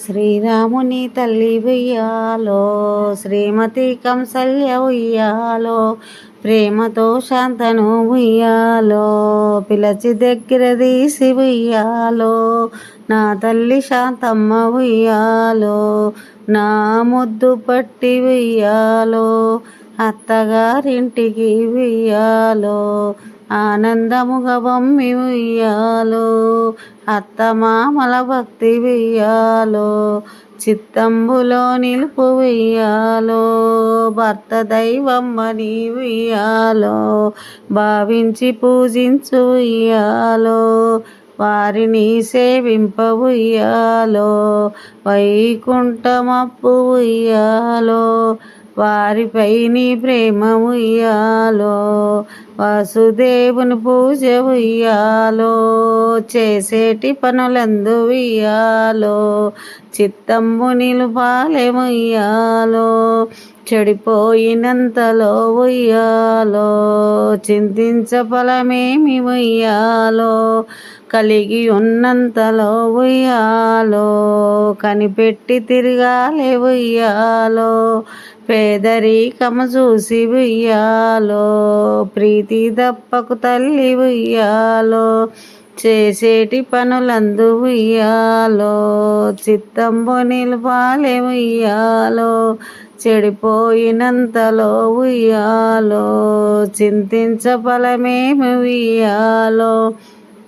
శ్రీరాముని తల్లి ఉయ్యాలో శ్రీమతి కంసల్య ఉయ్యాలో ప్రేమతో శాంతను ఉయ్యాలో పిలచి దగ్గర తీసి ఉయ్యాలో నా తల్లి శాంతమ్మ ఉయ్యాలో నా ముద్దు పట్టి ఉయ్యాలో అత్తగారింటికి ఉయ్యాలో ఆనందముగా బొమ్మి ఉయ్యాలో అత్తమామల భక్తి వెయ్యాలో చిత్తంబులో నిలుపు వెయ్యాలో భర్త దైవమ్మని వెయ్యాలో భావించి పూజించు వెయ్యాలో వారిని సేవింపవుయ్యాలో వైకుంఠమప్పు ఉయ్యాలో వారిపై నీ ప్రేమ ఉయ్యాలో వాసుదేవుని పూజ ఉయ్యాలో చేసేటి పనులందు ఉయ్యాలో చిత్తంబు నిలుపాలెముయ్యాలో చెడిపోయినంతలో ఉయ్యాలో చింతించ ఫలమేమి ఉయ్యాలో కలిగి ఉన్నంతలో ఉయ్యాలో కనిపెట్టి తిరగాలే ఉయ్యాలో పేదరికము చూసి ఉయ్యాలో ప్రీతి దప్పకు తల్లి ఉయ్యాలో చేసేటి పనులందు ఉయ్యాలో చిత్తంబు నిలపాలే ఉయ్యాలో చెడిపోయినంతలో ఉయ్యాలో చింతించ ఫలమేమి ఉయ్యాలో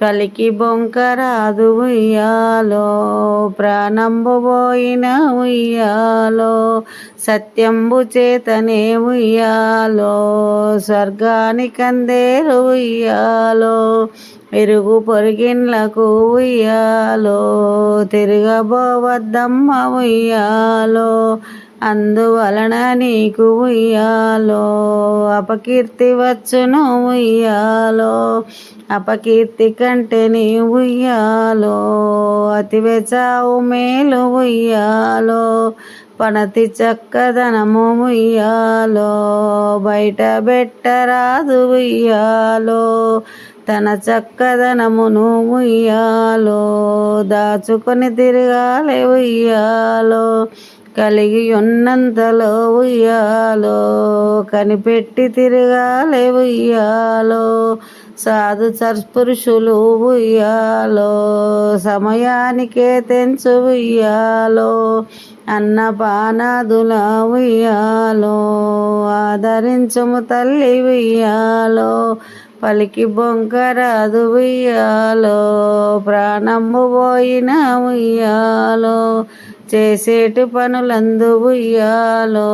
కలికి బొంకరాదు ఉయ్యాలో ప్రాణంబు పోయిన ఉయ్యాలో సత్యంబు చేతనే ఉయ్యాలో స్వర్గానికందేరు ఉయ్యాలో ఎరుగు పొరిగిన్లకు ఉయ్యాలో తిరగబోవద్దమ్మ ఉయ్యాలో అందువలన నీకు ఉయ్యాలో అపకీర్తి వచ్చును ఉయ్యాలో. అపకీర్తి కంటే నీ ఉయ్యాలో అతివెచావు మేలు ఉయ్యాలో. పనతి చక్కదనము ఉయ్యాలో బయట బెట్టరాదు ఉయ్యాలో. తన చక్కదనమును ఉయ్యాలో దాచుకొని తిరగాలి ఉయ్యాలో. కలిగి ఉన్నంతలో ఉయ్యాలో కనిపెట్టి తిరగాలే ఉయ్యాలో సాధు సత్పురుషులు ఉయ్యాలో సమయానికే తెంచు ఉయ్యాలో అన్నపానాదుల ఉయ్యాలో ఆదరించము తల్లి ఉయ్యాలో పలికి బొంకరాదు ఉయ్యాలో. ప్రాణము పోయిన ఉయ్యాలో. చేసేటి పనులందు ఉయ్యాలో.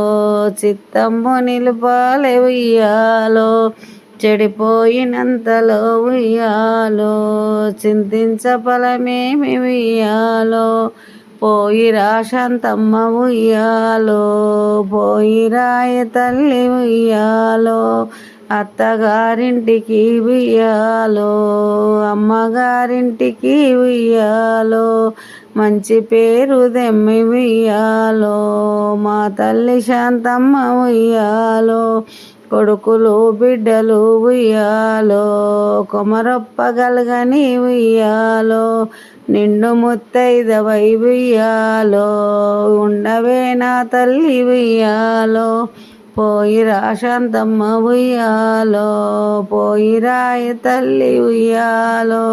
చిత్తము నిలుపాలే ఉయ్యాలో. చెడిపోయినంతలో ఉయ్యాలో. చింతించ ఫలమేమి ఉయ్యాలో. పోయి రాశాంతమ్మ ఉయ్యాలో. పోయి రాయ తల్లి ఉయ్యాలో. అత్తగారింటికి ఉయ్యాలో అమ్మగారింటికి ఉయ్యాలో మంచి పేరు దెమ్మి ఉయ్యాలో మా తల్లి శాంతమ్మ ఉయ్యాలో కొడుకులు బిడ్డలు ఉయ్యాలో కొమరొప్పగలగని ఉయ్యాలో నిండు ముత్తైదవై ఉయ్యాలో ఉండవే నా తల్లి ఉయ్యాలో. పోయి రాశాంతమ్మ ఉయ్యాలో పోయి రాయ తల్లి ఉయ్యాలో.